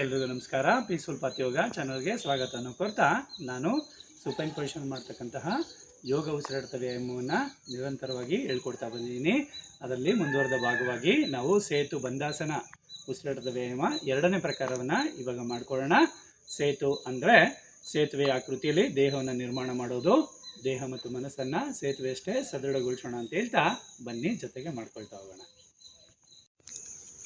ಎಲ್ರಿಗೂ ನಮಸ್ಕಾರ. Peaceful path ಯೋಗ ಚಾನಲ್ಗೆ ಸ್ವಾಗತವನ್ನು ಕೊಡ್ತಾ ನಾನು ಸೂಪೈನ್ ಪೊಸಿಷನ್ ಮಾಡ್ತಕ್ಕಂತಹ ಯೋಗ ಉಸಿರಾಟದ ವ್ಯಾಯಾಮವನ್ನು ನಿರಂತರವಾಗಿ ಹೇಳ್ಕೊಡ್ತಾ ಬಂದಿದ್ದೀನಿ. ಅದರಲ್ಲಿ ಮುಂದುವರೆದ ಭಾಗವಾಗಿ ನಾವು ಸೇತು ಬಂದಾಸನ ಉಸಿರಾಟದ ವ್ಯಾಯಾಮ ಎರಡನೇ ಪ್ರಕಾರವನ್ನು ಇವಾಗ ಮಾಡ್ಕೊಳ್ಳೋಣ. ಸೇತು ಅಂದರೆ ಸೇತುವೆ ಆಕೃತಿಯಲ್ಲಿ ದೇಹವನ್ನು ನಿರ್ಮಾಣ ಮಾಡೋದು. ದೇಹ ಮತ್ತು ಮನಸ್ಸನ್ನು ಸೇತುವೆ ಅಷ್ಟೇ ಸದೃಢಗೊಳಿಸೋಣ ಅಂತ ಹೇಳ್ತಾ ಬನ್ನಿ, ಜೊತೆಗೆ ಮಾಡ್ಕೊಳ್ತಾ ಹೋಗೋಣ.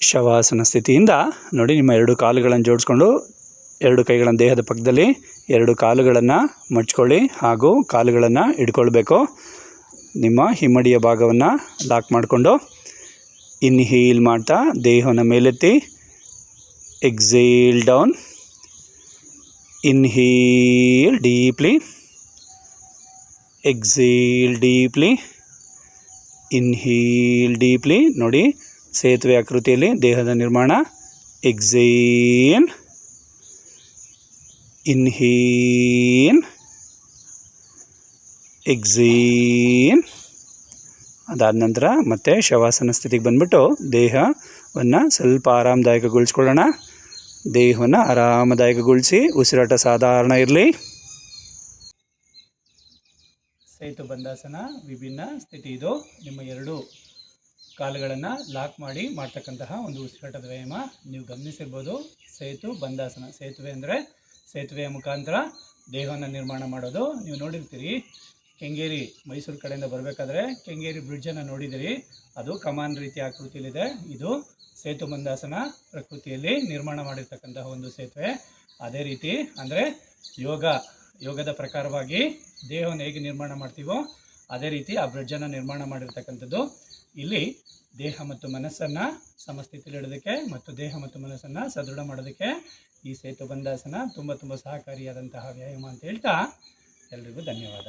ಶವಾಸನ ಸ್ಥಿತಿಯಿಂದ ನೋಡಿ, ನಿಮ್ಮ ಎರಡು ಕಾಲುಗಳನ್ನು ಜೋಡಿಸ್ಕೊಂಡು ಎರಡು ಕೈಗಳನ್ನು ದೇಹದ ಪಕ್ಕದಲ್ಲಿ, ಎರಡು ಕಾಲುಗಳನ್ನು ಮಡ್ಚ್ಕೊಳ್ಳಿ ಹಾಗೂ ಕಾಲುಗಳನ್ನು ಇಟ್ಕೊಳ್ಬೇಕು ನಿಮ್ಮ ಹಿಮ್ಮಡಿಯ ಭಾಗವನ್ನು ಲಾಕ್ ಮಾಡಿಕೊಂಡು ಇನ್ಹೀಲ್ ಮಾಡ್ತಾ ದೇಹವನ್ನು ಮೇಲೆತ್ತಿ exhale down inhale deeply exhale deeply inhale deeply ನೋಡಿ ಸೇತುವೆ ಆಕೃತಿಯಲ್ಲಿ ದೇಹದ ನಿರ್ಮಾಣ. ಎಕ್ಸೇನ್ ಇನ್ಹೀನ್ ಎಕ್ಸೇನ್ ಅದಾದ ನಂತರ ಮತ್ತೆ ಶವಾಸನ ಸ್ಥಿತಿಗೆ ಬಂದ್ಬಿಟ್ಟು ದೇಹವನ್ನು ಸ್ವಲ್ಪ ಆರಾಮದಾಯಕಗೊಳಿಸ್ಕೊಳ್ಳೋಣ. ದೇಹವನ್ನು ಆರಾಮದಾಯಕಗೊಳಿಸಿ, ಉಸಿರಾಟ ಸಾಧಾರಣ ಇರಲಿ. ಸೇತು ಬಂದಾಸನ, ವಿಭಿನ್ನ ಸ್ಥಿತಿ ಇದು. ನಿಮ್ಮ ಎರಡು ಕಾಲುಗಳನ್ನು ಲಾಕ್ ಮಾಡಿ ಮಾಡ್ತಕ್ಕಂತಹ ಒಂದು ಉಸಿರಾಟದ ವ್ಯಾಯಾಮ ನೀವು ಗಮನಿಸಿರ್ಬೋದು. ಸೇತು ಬಂದಾಸನ. ಸೇತುವೆ ಅಂದರೆ ಸೇತುವೆಯ ಮುಖಾಂತರ ದೇಹವನ್ನು ನಿರ್ಮಾಣ ಮಾಡೋದು. ನೀವು ನೋಡಿರ್ತೀರಿ, ಕೆಂಗೇರಿ ಮೈಸೂರು ಕಡೆಯಿಂದ ಬರಬೇಕಾದ್ರೆ ಕೆಂಗೇರಿ ಬ್ರಿಡ್ಜನ್ನು ನೋಡಿದಿರಿ. ಅದು ಕಮಾನ್ ರೀತಿಯ ಆಕೃತಿಯಲ್ಲಿದೆ. ಇದು ಸೇತು ಬಂದಾಸನ ಪ್ರಕೃತಿಯಲ್ಲಿ ನಿರ್ಮಾಣ ಮಾಡಿರ್ತಕ್ಕಂತಹ ಒಂದು ಸೇತುವೆ. ಅದೇ ರೀತಿ ಅಂದರೆ ಯೋಗ, ಯೋಗದ ಪ್ರಕಾರವಾಗಿ ದೇಹವನ್ನು ಹೇಗೆ ನಿರ್ಮಾಣ ಮಾಡ್ತೀವೋ ಅದೇ ರೀತಿ ಆ ಬ್ರಿಡ್ಜನ್ನು ನಿರ್ಮಾಣ ಮಾಡಿರ್ತಕ್ಕಂಥದ್ದು. ಇಲ್ಲಿ ದೇಹ ಮತ್ತು ಮನಸ್ಸನ್ನು ಸಮಸ್ಥಿತಿಯಲ್ಲಿ ಇಡೋದಕ್ಕೆ ಮತ್ತು ದೇಹ ಮತ್ತು ಮನಸ್ಸನ್ನು ಸದೃಢ ಮಾಡೋದಕ್ಕೆ ಈ ಸೇತು ಬಂದಾಸನ ತುಂಬ ತುಂಬ ಸಹಕಾರಿಯಾದಂತಹ ವ್ಯಾಯಾಮ ಅಂತ ಹೇಳ್ತಾ ಎಲ್ರಿಗೂ ಧನ್ಯವಾದ.